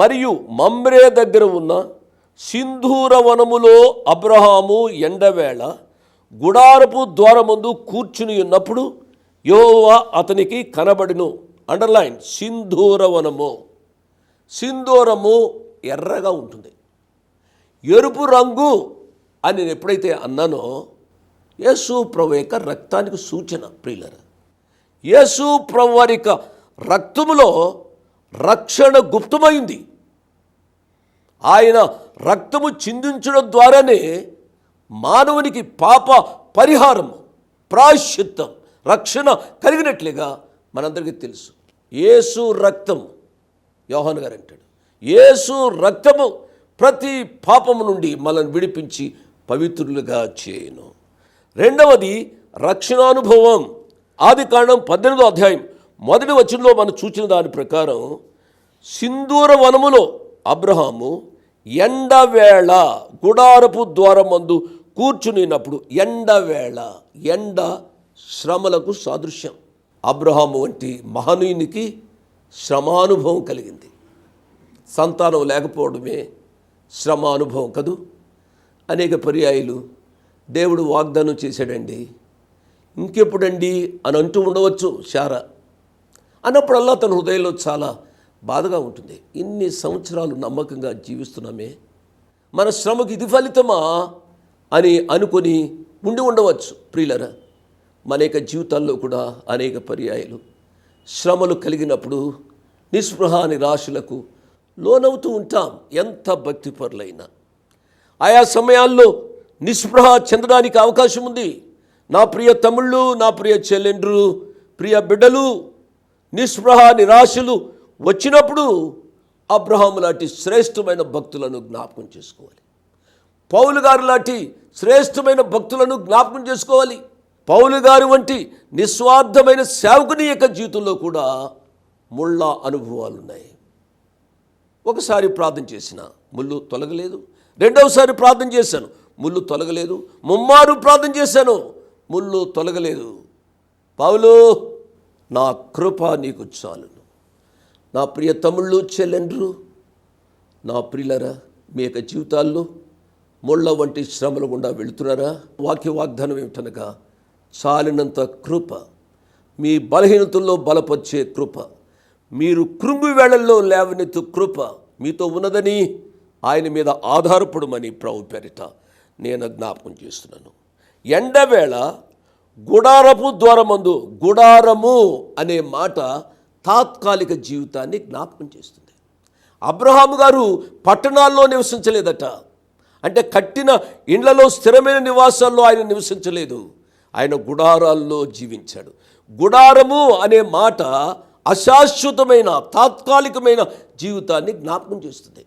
మరియు మమ్రే దగ్గర ఉన్న సింధూర వనములో అబ్రహాము ఎండవేళ గుడారపు ద్వారముందు కూర్చుని ఉన్నప్పుడు యోవా అతనికి కనబడిను. అండర్లైన్ సింధూర వనము. సింధూరము ఎర్రగా ఉంటుంది. ఎరుపు రంగు అని నేను ఎప్పుడైతే అన్నానో యేసు ప్రభు యొక్క రక్తానికి సూచన ప్రియులర. యేసు ప్రభు వారి యొక్క రక్తములో రక్షణ గుప్తమైంది. ఆయన రక్తము చిందించడం ద్వారానే మానవునికి పాప పరిహారం ప్రాశ్చిత్తం రక్షణ కలిగినట్లుగా మనందరికీ తెలుసు. యేసు రక్తం యోహన్ గారు అంటాడు. యేసు రక్తము ప్రతి పాపము నుండి మనల్ని విడిపించి పవిత్రులుగా చేయను. రెండవది రక్షణానుభవం. ఆది కాండం పద్దెనిమిదో అధ్యాయం మొదటి వచనంలో మనం చూసిన దాని ప్రకారం సింధూర వనములో అబ్రహాము ఎండవేళ గుడారపు ద్వారమందు కూర్చునినప్పుడు ఎండవేళ ఎండ శ్రమలకు సాదృశ్యం. అబ్రహాము వంటి మహనీయునికి శ్రమానుభవం కలిగింది. సంతానం లేకపోవడమే శ్రమానుభవం కదూ? అనేక పర్యాయాలు దేవుడు వాగ్దానం చేశాడండి. ఇంకెప్పుడండి అని అంటూ ఉండవచ్చు శారా. అన్నప్పుడల్లా తన హృదయంలో చాలా బాధగా ఉంటుంది. ఇన్ని సంవత్సరాలు నమ్మకంగా జీవిస్తున్నామే. మన శ్రమకు ఇది ఫలితమా అని అనుకొని ఉండి ఉండవచ్చు ప్రియులరా. మన యొక్క జీవితాల్లో కూడా అనేక పర్యాయాలు. శ్రమలు కలిగినప్పుడు నిస్పృహ నిరాశలకు లోనవుతూ ఉంటాం. ఎంత భక్తిపరులైనా ఆయా సమయాల్లో నిస్పృహ చెందడానికి అవకాశం ఉంది. నా ప్రియ తమ్ముళ్ళు నా ప్రియ చెల్లెండ్రు ప్రియ బిడ్డలు నిస్పృహ నిరాశలు వచ్చినప్పుడు అబ్రహాము లాంటి శ్రేష్టమైన భక్తులను జ్ఞాపకం చేసుకోవాలి. పౌలు గారు లాంటి శ్రేష్టమైన భక్తులను జ్ఞాపకం చేసుకోవాలి. పౌలు గారు వంటి నిస్వార్థమైన సేవకుని యొక్క జీవితంలో కూడా ముళ్ళ అనుభవాలు ఉన్నాయి ఒకసారి ప్రార్థన చేసిన ముళ్ళు తొలగలేదు. రెండవసారి ప్రార్థన చేశాను ముళ్ళు తొలగలేదు. ముమ్మారు ప్రార్థన చేశాను ముళ్ళు తొలగలేదు. పౌలు నా కృప నీకు చాలును. నా ప్రియ తమ్ముళ్ళు చెల్లెండ్రు నా ప్రియులరా మీ యొక్క జీవితాల్లో ముళ్ళ వంటి శ్రమలు గుండా వెళుతున్నారా? వాక్య వాగ్దానం ఏమిటనగా చాలినంత కృప మీ బలహీనతల్లో బలపరిచే కృప మీరు కృంగు వేళల్లో లేవనెత్తు కృప మీతో ఉన్నదని ఆయన మీద ఆధారపడమని ప్రభు పేరిట నేను జ్ఞాపకం చేస్తున్నాను. ఎండవేళ గుడారపు ద్వారమందు గుడారము అనే మాట తాత్కాలిక జీవితాన్ని జ్ఞాపకం చేస్తుంది. అబ్రహాము గారు పట్టణాల్లో నివసించలేదట. అంటే కట్టిన ఇండ్లలో స్థిరమైన నివాసాల్లో ఆయన నివసించలేదు. ఆయన గుడారాల్లో జీవించాడు. గుడారము అనే మాట అశాశ్వతమైన తాత్కాలికమైన జీవితాన్ని జ్ఞాపకం చేస్తుంది.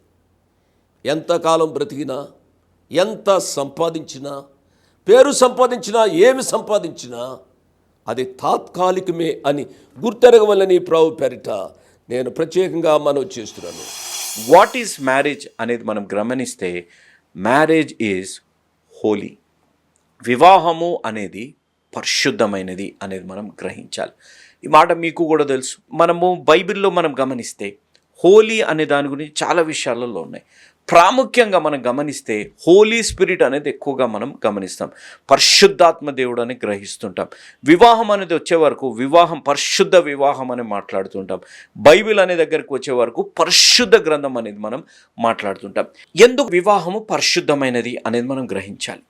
ఎంతకాలం బ్రతికినా ఎంత సంపాదించినా పేరు సంపాదించినా ఏమి సంపాదించినా అది తాత్కాలికమే అని గుర్తెరగవలని ప్రభు పేరిట నేను ప్రత్యేకంగా మనవి చేస్తున్నాను. వాట్ ఈజ్ మ్యారేజ్ అనేది మనం గమనిస్తే మ్యారేజ్ ఈజ్ హోలీ వివాహము అనేది పరిశుద్ధమైనది అనేది మనం గ్రహించాలి. ఈ మాట మీకు కూడా తెలుసు. మనము బైబిల్లో మనం గమనిస్తే హోలీ అనే దాని గురించి చాలా విషయాలలో ఉన్నాయి. ప్రాముఖ్యంగా మనం గమనిస్తే హోలీ స్పిరిట్ అనేది ఎక్కువగా మనం గమనిస్తాం. పరిశుద్ధాత్మ దేవుడు అని గ్రహిస్తుంటాం. వివాహం అనేది వచ్చే వరకు వివాహం పరిశుద్ధ వివాహం అని మాట్లాడుతుంటాం. బైబిల్ అనే దగ్గరికి వచ్చే వరకు పరిశుద్ధ గ్రంథం అనేది మనం మాట్లాడుతుంటాం. ఎందుకు వివాహము పరిశుద్ధమైనది అనేది మనం గ్రహించాలి?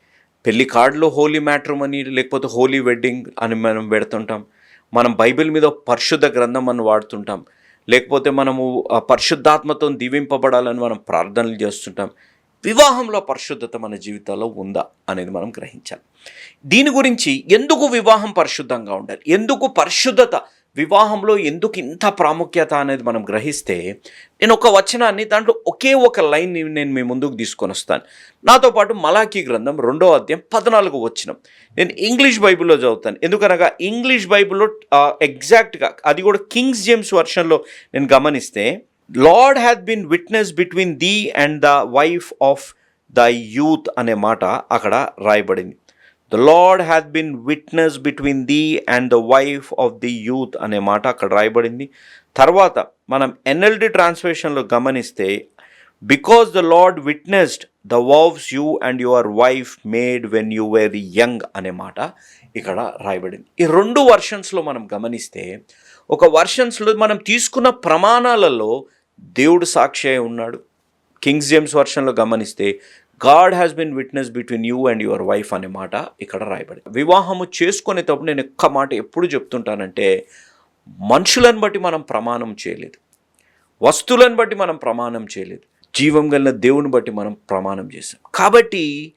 పెళ్ళి కార్డులో హోలీ మ్యాట్రమని లేకపోతే హోలీ వెడ్డింగ్ అని మనం పెడుతుంటాం. మనం బైబిల్ మీద పరిశుద్ధ గ్రంథం అని వాడుతుంటాం. లేకపోతే మనము పరిశుద్ధాత్మతో దీవింపబడాలని మనం ప్రార్థనలు చేస్తుంటాం. వివాహంలో పరిశుద్ధత మన జీవితాల్లో ఉందా అనేది మనం గ్రహించాలి. దీని గురించి ఎందుకు వివాహం పరిశుద్ధంగా ఉండాలి? ఎందుకు పరిశుద్ధత వివాహంలో ఎందుకు ఇంత ప్రాముఖ్యత అనేది మనం గ్రహిస్తే నేను ఒక వచనాన్ని దాంట్లో ఒకే ఒక లైన్ నేను మీ ముందుకు తీసుకొని వస్తాను. నాతో పాటు మలాఖీ గ్రంథం రెండో అధ్యాయం పద్నాలుగు వచనం. నేను ఇంగ్లీష్ బైబిల్లో చదువుతాను. ఎందుకనగా ఇంగ్లీష్ బైబిల్లో ఎగ్జాక్ట్గా అది కూడా కింగ్స్ జేమ్స్ వర్షన్లో నేను గమనిస్తే lord had been witness between thee and the wife of the youth అనే మాట అక్కడ రాయబడింది. The lord has been witness between thee and the wife of the youth అనే మాట అక్కడ రాయబడింది. తర్వాత మనం ఎన్ఎల్డి ట్రాన్స్లేషన్లో గమనిస్తే because the lord witnessed the vows you and your wife made when you were young అనే మాట ఇక్కడ రాయబడింది. ఈ రెండు వర్షన్స్లో మనం గమనిస్తే ఒక వర్షన్స్లో మనం తీసుకున్న ప్రమాణాలలో దేవుడు సాక్షి అయి ఉన్నాడు. కింగ్స్ జేమ్స్ వర్షన్లో గమనిస్తే God has been witness between you and your wife అనే మాట ఇక్కడ రాయబడి వివాహము చేసుకునేటప్పుడు నేను ఒక్క మాట ఎప్పుడు చెప్తుంటానంటే మనుషులను బట్టి మనం ప్రమాణం చేయలేదు. వస్తువులను బట్టి మనం ప్రమాణం చేయలేదు. జీవం కలిగిన దేవుని బట్టి మనం ప్రమాణం చేసాం కాబట్టి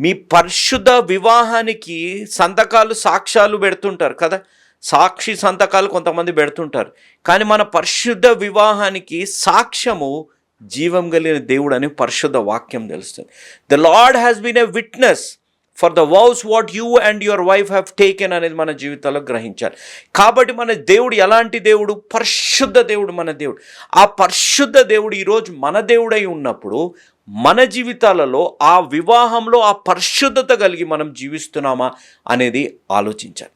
మీ పరిశుద్ధ వివాహానికి సంతకాలు సాక్ష్యాలు పెడుతుంటారు కదా? సాక్షి సంతకాలు కొంతమంది పెడుతుంటారు. కానీ మన పరిశుద్ధ వివాహానికి సాక్ష్యము జీవం కలిగిన దేవుడు అని పరిశుద్ధ వాక్యం తెలుస్తుంది. The lord has been a witness for the vows what you and your wife have taken అనేది మన జీవితాల్లో గ్రహించాలి. కాబట్టి మన దేవుడు ఎలాంటి దేవుడు? పరిశుద్ధ దేవుడు మన దేవుడు. ఆ పరిశుద్ధ దేవుడు ఈరోజు మన దేవుడై ఉన్నప్పుడు మన జీవితాలలో ఆ వివాహంలో ఆ పరిశుద్ధత కలిగి మనం జీవిస్తున్నామా అనేది ఆలోచించాలి.